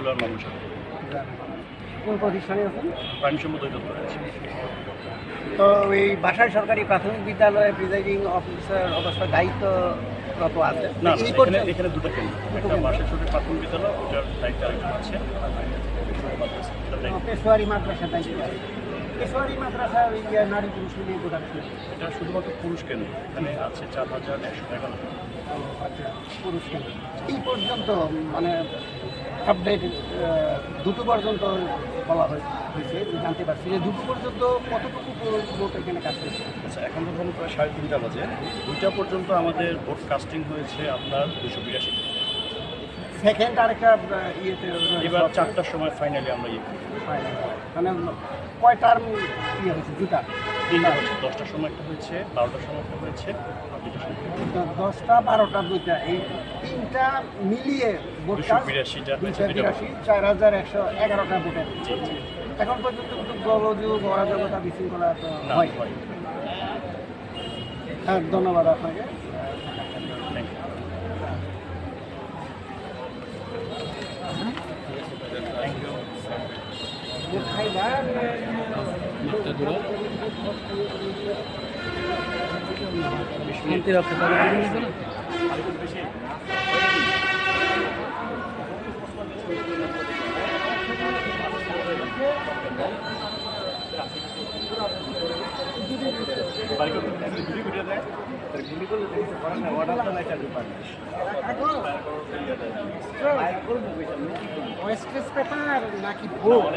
বিদ্যালয়ের মানুষ আছে। কোন প্রতিষ্ঠানে আছেন? প্রাণী সম্পদ অধিদপ্তর আছে। তো এই বাসায় সরকারি প্রাথমিক বিদ্যালয়ে প্রিজাইডিং অফিসার অবশ্য দায়িত্ব আছে। না এখানে এখানে দুটো কেন্দ্র। একটা বাসায় ছোট প্রাথমিক বিদ্যালয় ওটার দায়িত্বে আরেকজন আছে। আর মাদ্রাসা, এটার দায়িত্বে- পেশোয়ারি মাদ্রাসা দায়িত্ব আছে। পেশোয়ারি মাদ্রাসা ওই যে নারী পুরুষ মিলিয়ে গোটা এটা শুধুমাত্র পুরুষ কেন্দ্র এখানে আছে চার হাজার একশো এগারো। পুরুষ কেন্দ্র। এই পর্যন্ত মানে আপডেট দুটো পর্যন্ত বলা হয়- হয়েছে জানতে পারছি যে দুটো পর্যন্ত কতটুকু লোক এখানে কাজ করছে আচ্ছা এখন তো ধরুন প্রায় সাড়ে তিনটা বাজে। দুইটা পর্যন্ত আমাদের ভোট কাস্টিং হয়েছে আপনার দুশো বিরাশি। সেকেন্ড আরেকটা আহ, ইয়েতে এবার চারটার সময় ফাইনালি আমরা ইয়ে মানে কয় টার্ম ইয়ে হয়েছে? দুটা। তিনটা হচ্ছে দশটার সময় একটা হয়েছে বারোটার সময় একটা হয়েছে আর একটা দশটা বারোটা দুইটা এই তিনটা মিলিয়ে দুশো বিরাশিটা বিরাশি চার হাজার একশো এগারোটা ভোটের এখন পর্যন্ত কিন্তু গোলযোগ অরাজকতা বিশৃঙ্খলা তো হয় হ্যাঁ ধন্যবাদ আপনাকে। শান্তি রক্ষা গুলি করে দেয় গুলি করলে অর্ডার তো নাই চালু পারে ওয়েস্টেজ পেপার নাকি ভোট।